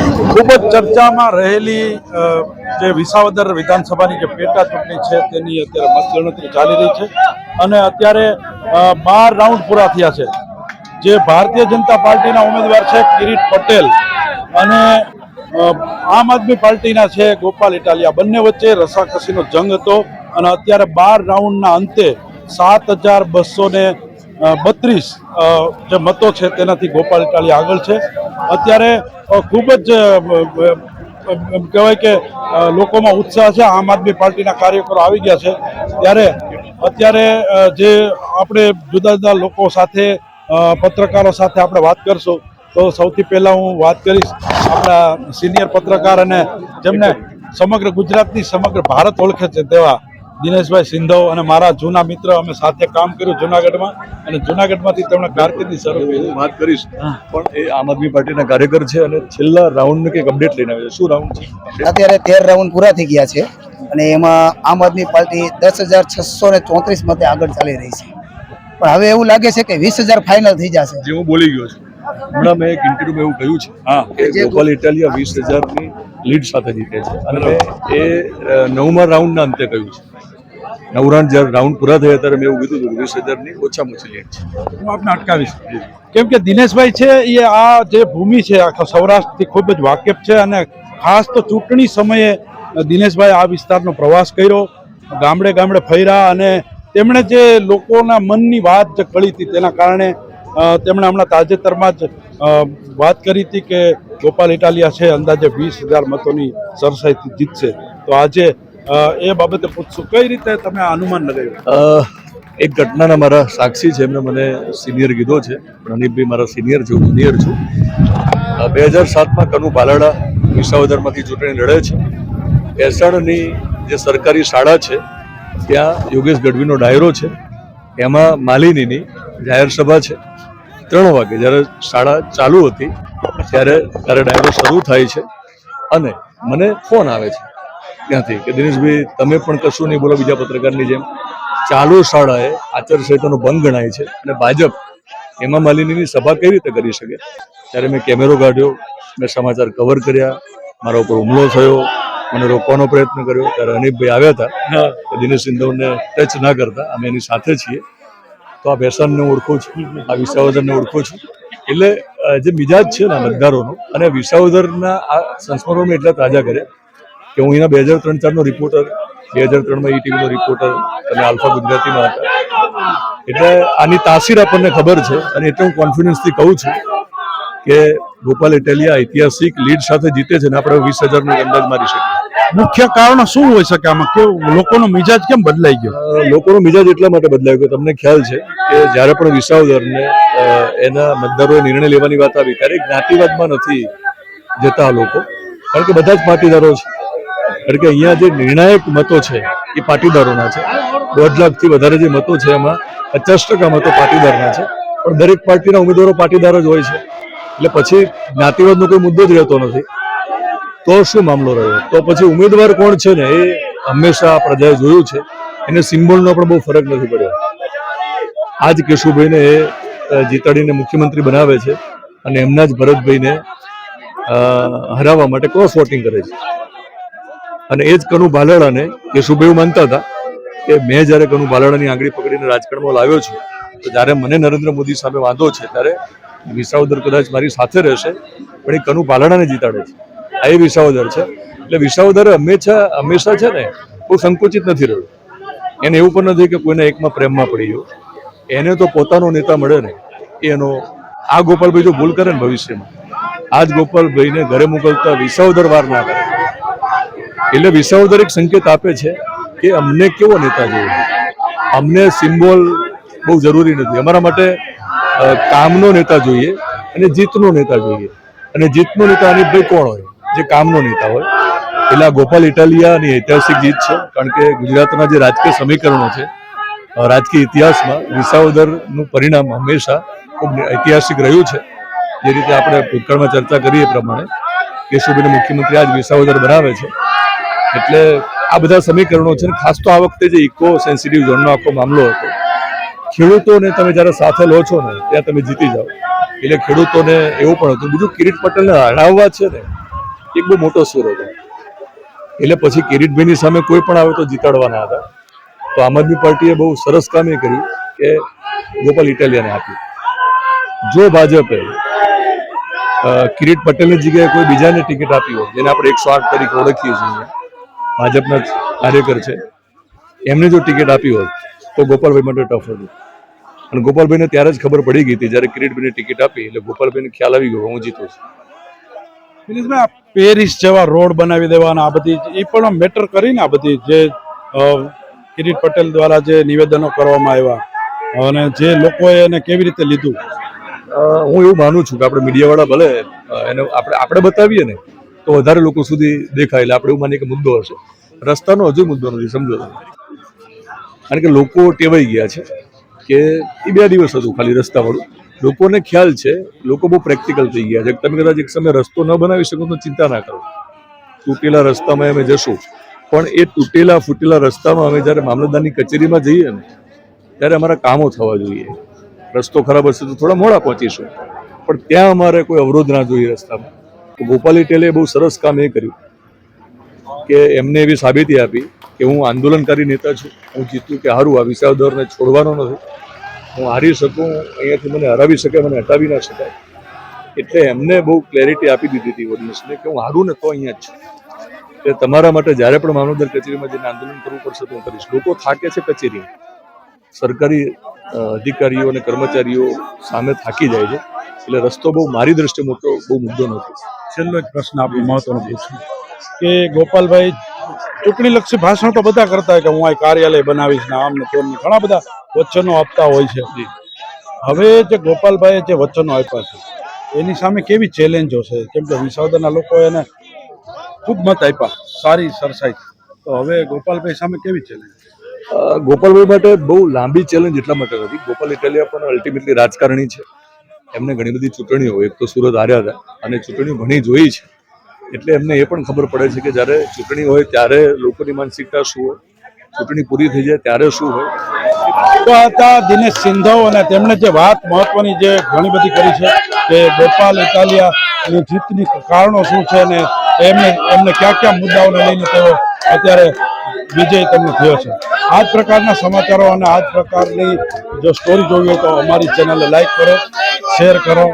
ખૂબ જ ચર્ચામાં રહેલી જે વિસાવદર વિધાનસભાની જે પેટા ચૂંટણી છે તેની અત્યારે મતગણતરી ચાલી રહી છે. અને અત્યારે બાર રાઉન્ડ પૂરા થયા છે. જે ભારતીય જનતા પાર્ટીના ઉમેદવાર છે કિરીટ પટેલ અને આમ આદમી પાર્ટીના છે ગોપાલ ઇટાલિયા. બંને વચ્ચે રસાકસીનો જંગ હતો અને અત્યારે બાર રાઉન્ડના અંતે સાત હજાર બસો ને બત્રીસ જે મતો છે તેનાથી ગોપાલ ચાલી આગળ છે. અત્યારે ખૂબ જ કહેવાય કે લોકોમાં ઉત્સાહ છે. આમ આદમી પાર્ટીના કાર્યકરો આવી ગયા છે. ત્યારે અત્યારે જે આપણે જુદા જુદા લોકો સાથે પત્રકારો સાથે આપણે વાત કરશું, તો સૌથી પહેલાં હું વાત કરીશ આપણા સિનિયર પત્રકાર અને જેમને સમગ્ર ગુજરાતની સમગ્ર ભારત ઓળખે છે તેવા દિનેશભાઈ સિંધવ અને મારા જૂના મિત્ર અમે સાથે કામ કર્યું જુનાગઢમાં અને જુનાગઢમાંથી તેમણે કારકિર્દી શરૂ કરી. હું વાત કરીશ પણ એ આમ આદમી પાર્ટીના કાર્યકર છે અને છેલ્લા રાઉન્ડ કંઈક અપડેટ લઈને આવે છે. શું રાઉન્ડ છે? અત્યારે તેર રાઉન્ડ પૂરા થઈ ગયા છે અને એમાં આમ આદમી પાર્ટી દસ હજાર છસો ને ચોત્રીસ મતે આગળ ચાલી રહી છે. પણ હવે એવું લાગે છે કે વીસ હજાર ફાઇનલ થઈ જશે. જે હું બોલી ગયો છું. હમણાં મેં એક ઇન્ટરવ્યુમાં એવું કહ્યું છે. હા. કે ગોપાલ ઇટાલિયા વીસ હજારની લીડ સાથે જીતે છે. અને એ નવમા રાઉન્ડના અંતે કહ્યું છે. નવ રાઉન્ડ જ્યારે રાઉન્ડ પૂરા થયા ત્યારે મેં એવું કીધું હતું વીસ હજારની ઓછામાં ઓછી લીડ છે. હું આપને અટકાવીશ. કેમ કે દિનેશભાઈ છે એ આ જે ભૂમિ છે આખા સૌરાષ્ટ્રથી ખૂબ જ વાકેફ છે અને ખાસ તો ચૂંટણી સમયે દિનેશભાઈ આ વિસ્તારનો પ્રવાસ કર્યો ગામડે ગામડે ફર્યા અને તેમણે જે લોકોના મનની વાત જે કળી હતી તેના કારણે તેમણે હમણાં તાજેતરમાં જ વાત કરી હતી કે ગોપાલ ઇટાલિયા છે અંદાજે વીસ હજાર મતોની સરસાઈથી જીતશે. તો આજે એ બાબતે પૂછશું. કઈ રીતે તમે અનુમાન લગાવ્યું? એક ઘટનાના મારા સાક્ષી છે એમને મને સિનિયર કીધો છે. પ્રણીતભાઈ મારા સિનિયર છે હું જુનિયર છું. બે હજાર સાતમાં કનુ બાલાડા વિસાવદરમાંથી ચૂંટણી લડે છે. ભેસાણની જે સરકારી શાળા છે, ત્યાં યોગેશ ગઢવીનો ડાયરો છે. એમાં માલિનીની જાહેર સભા છે. ત્રણ વાગે જ્યારે શાળા ચાલુ હતી, ત્યારે ત્યારે ડાયરો શરૂ થાય છે અને મને ફોન આવે છે. ત્યાંથી કે દિનેશભાઈ તમે પણ કશું નહીં બોલો બીજા પત્રકારની જેમ. ચાલુ શાળાએ આચારસંહિતાનો ભંગ ગણાય છે અને ભાજપ હેમા માલિનીની સભા કઈ રીતે કરી શકે? ત્યારે મેં કેમેરો કાઢ્યો મેં સમાચાર કવર કર્યા મારા ઉપર હુમલો થયો મને રોકવાનો પ્રયત્ન કર્યો. ત્યારે અનિપભાઈ આવ્યા હતા. દિનેશ સિંધવને ટચ ના કરતા. અમે એની સાથે છીએ. તો આ બેસાનને ઓળખું છું. આ વિસાવદરને ઓળખું છું. એટલે જે મિજાજ છે ને મતદારોનો અને વિસાવદરના આ સંસ્મરણોને એટલા તાજા કર્યા કે હું એના બે હજાર ત્રણ ચારનો રિપોર્ટર બે હજાર ત્રણમાં ટીવીનો રિપોર્ટર અને આલ્ફા ગુજરાતીમાં હતા. એટલે આની તાસીર આપણને ખબર છે અને એટલે હું કોન્ફિડન્સથી કહું છું કે ગોપાલ ઇટાલિયા ઐતિહાસિક લીડ સાથે જીતે છે ને આપણે વીસ હજારનો અંદાજ મારી શકીએ. મુખ્ય કારણ શું હોઈ શકે આમાં? કેવું લોકોનો મિજાજ કેમ બદલાઈ ગયો? લોકોનો મિજાજ એટલા માટે બદલાયો કે તમને ખ્યાલ છે કે જ્યારે પણ વિસાવદરને એના મતદારોએ નિર્ણય લેવાની વાત આવી ત્યારે જ્ઞાતિવાદમાં નથી જતા લોકો. કારણ કે બધા જ પાટીદારો છે. કારણ કે અહીંયા જે નિર્ણાયક મતો છે એ પાટીદારોના છે. દોઢ લાખથી વધારે જે મતો છે એમાં પચાસ ટકા મતો પાટીદારના છે. પણ દરેક પાર્ટીના ઉમેદવારો પાટીદાર જ હોય છે. એટલે પછી જ્ઞાતિવાદનો કોઈ મુદ્દો જ રહેતો નથી. તો શું મામલો રહ્યો? તો પછી ઉમેદવાર કોણ છે ને એ હંમેશા પ્રજાએ જોયું છે. એને સિમ્બોલનો પણ બહુ ફરક નથી પડ્યો. આજ કેશુભાઈને એ જીતાડીને મુખ્યમંત્રી બનાવે છે અને એમના જ ભરતભાઈને હરાવવા માટે ક્રોસ વોટિંગ કરે છે. અને એ જ કનુ ભાલાળાને કેશુભાઈ એવું માનતા હતા કે મેં જ્યારે કનુ ભાલાળાની આંગળી પકડીને રાજકારણમાં લાવ્યો છું, તો જ્યારે મને નરેન્દ્ર મોદી સામે વાંધો છે, ત્યારે વિસાવદર કદાચ મારી સાથે રહેશે, પણ એ કનુ ભાલાળાને જીતાડે છે. આ એ વિસાવદર છે. એટલે વિસાવદર હંમેશા હંમેશા છે ને બહુ સંકુચિત નથી રહ્યું. એને એવું પણ નથી કે કોઈને એકમાં પ્રેમમાં પડી ગયો. એને તો પોતાનો નેતા મળે ને એ એનો આ ગોપાલભાઈ જો ભૂલ કરે ને ભવિષ્યમાં, આ જ ગોપાલભાઈને ઘરે મોકલતા વિસાવદર વાર ના કરે. એટલે વિસાવદર એક સંકેત આપે છે કે અમને કેવો નેતા જોઈએ? અમને સિમ્બોલ બહુ જરૂરી નથી. અમારા માટે કામનો નેતા જોઈએ અને જીતનો નેતા જોઈએ. અને જીતનો નેતા અનિપભાઈ કોણ હોય? જે કામનો નેતા હોય. એટલે આ ગોપાલ ઇટાલિયાની ઐતિહાસિક જીત છે, કારણ કે ગુજરાતના જે રાજકીય સમીકરણો છે રાજકીય ઇતિહાસમાં વિસાવદરનું પરિણામ હંમેશા ખૂબ ઐતિહાસિક રહ્યું છે. જે રીતે આપણે ભૂતકાળમાં ચર્ચા કરીએ પ્રમાણે, કેશુભાઈને મુખ્યમંત્રી આજ વિસાવદર બનાવે છે. એટલે આ બધા સમીકરણો છે ખાસ તો આ વખતે જે ઇકો સેન્સિટિવ ઝોનનો આખો મામલો હતો, ખેડૂતોને તમે જ્યારે સાથે લો છો ને, ત્યાં તમે જીતી જાઓ. એટલે ખેડૂતોને એવું પણ હતું. બીજું કિરીટ પટેલને હરાવવા છે ને, એક બહુ મોટો સુર હતો. એટલે પછી કિરીટભાઈની સામે કોઈ પણ આવે તો જીતાડવાના હતા. તો આમ આદમી પાર્ટીએ બહુ સરસ કામ એ કર્યું કે ગોપાલ ઇટાલિયાને આપ્યું. જો ભાજપે કિરીટ પટેલની જગ્યાએ કોઈ બીજાને ટિકિટ આપી હોય, જેને આપણે એકસો આઠ તરીકે ઓળખીએ છીએ ભાજપના કાર્યકર છે. એમને જો ટિકિટ આપી હોત તો ગોપાલભાઈ માટે ટફ હતું. અને ગોપાલભાઈને ત્યારે જ ખબર પડી ગઈ હતી જ્યારે કિરીટભાઈને ટિકિટ આપી એટલે ગોપાલભાઈને ખ્યાલ આવી ગયો હું જીતું છું. દિનેશભાઈ આ પેરિસ જેવા રોડ બનાવી દેવાના આ બધી એ પણ મેટર કરીને આ બધી જે કિરીટ પટેલ દ્વારા જે નિવેદનો કરવામાં આવ્યા અને જે લોકોએ એને કેવી રીતે લીધું? હું એવું માનું છું કે આપણે મીડિયાવાળા ભલે એને આપણે આપણે બતાવીએ ને તો વધારે લોકો સુધી દેખાય એટલે આપણે એવું માનીએ કે મુદ્દો હશે. રસ્તાનો હજુ મુદ્દો નથી, સમજો કારણ કે લોકો ટેવાઈ ગયા છે કે એ બે દિવસ હતું ખાલી રસ્તાવાળું. લોકોને ખ્યાલ છે, લોકો બહુ પ્રેક્ટિકલ થઈ ગયા છે. તમે કદાચ એક સમય રસ્તો ન બનાવી શકો તો ચિંતા ના કરો. તૂટેલા રસ્તામાં અમે જશું. પણ એ તૂટેલા ફૂટેલા રસ્તામાં અમે જ્યારે મામલતદારની કચેરીમાં જઈએ ને, ત્યારે અમારા કામો થવા જોઈએ. રસ્તો ખરાબ હશે તો થોડા મોડા પહોંચીશું. પણ ત્યાં અમારે કોઈ અવરોધ ના જોઈએ રસ્તામાં. તો ગોપાલ ઇટેલે બહુ સરસ કામ એ કર્યું કે એમને એવી સાબિતી આપી કે હું આંદોલનકારી નેતા છું, હું જીતું કે હારું, આ વિસાવદરને છોડવાનો નથી. હું હારી શકું અહીંયાથી મને હરાવી શકે, મને હટાવી ના શકાય. એટલે એમને બહુ ક્લેરિટી આપી દીધી હતી ઓડિયન્સને કે હું હારું ને તો અહીંયા જ છું. કે તમારા માટે જ્યારે પણ મામલતદાર કચેરીમાં જઈને આંદોલન કરવું પડશે તો હું કરીશ. લોકો થાકે છે કચેરી સરકારી અધિકારીઓ અને કર્મચારીઓ સામે થાકી જાય છે. એટલે રસ્તો બહુ મારી દ્રષ્ટિએ મોટો બહુ મુદ્દો નથી છેલ્લો એક પ્રશ્ન આપણે મહત્વનો પૂછું કે ગોપાલભાઈ, ચૂંટણીલક્ષી ભાષણ તો બધા કરતા હોય કે હું આ કાર્યાલય બનાવીશ ને આમ ને તેમ ઘણા બધા વચનો આપતા હોય છે. હવે જે ગોપાલભાઈએ જે વચનો આપ્યા છે, એની સામે કેવી ચેલેન્જો છે કેમ કે વિસાવદરના લોકો એને ખૂબ મત આપ્યા, સારી સરસાઈ. તો હવે ગોપાલભાઈ સામે કેવી ચેલેન્જ ગોપાલભાઈ માટે બહુ લાંબી ચેલેન્જ એટલા માટે નથી. ગોપાલ ઇટાલિયા પણ અલ્ટિમેટલી રાજકારણી છે. એમને ઘણી બધી ચૂંટણીઓ, એક તો સુરત હાર્યા હતા અને ચૂંટણીઓ ઘણી જોઈ છે. એટલે એમને એ પણ ખબર પડે છે કે જ્યારે ચૂંટણી હોય ત્યારે લોકોની માનસિકતા શું હોય? ચૂંટણી પૂરી થઈ જાય ત્યારે શું હોય? હતા દિનેશ સિંધવ અને તેમણે જે વાત મહત્વની જે ઘણી બધી કરી છે કે ગોપાલ ઇટાલિયા જીતની કારણો શું છે અને એમને એમને કયા કયા મુદ્દાઓને લઈને તેઓ અત્યારે વિજય તમને થયો છે. આ જ પ્રકારના સમાચારો અને આ જ પ્રકારની જો સ્ટોરી જોવી હોય તો અમારી ચેનલને લાઈક કરો શેર કરો.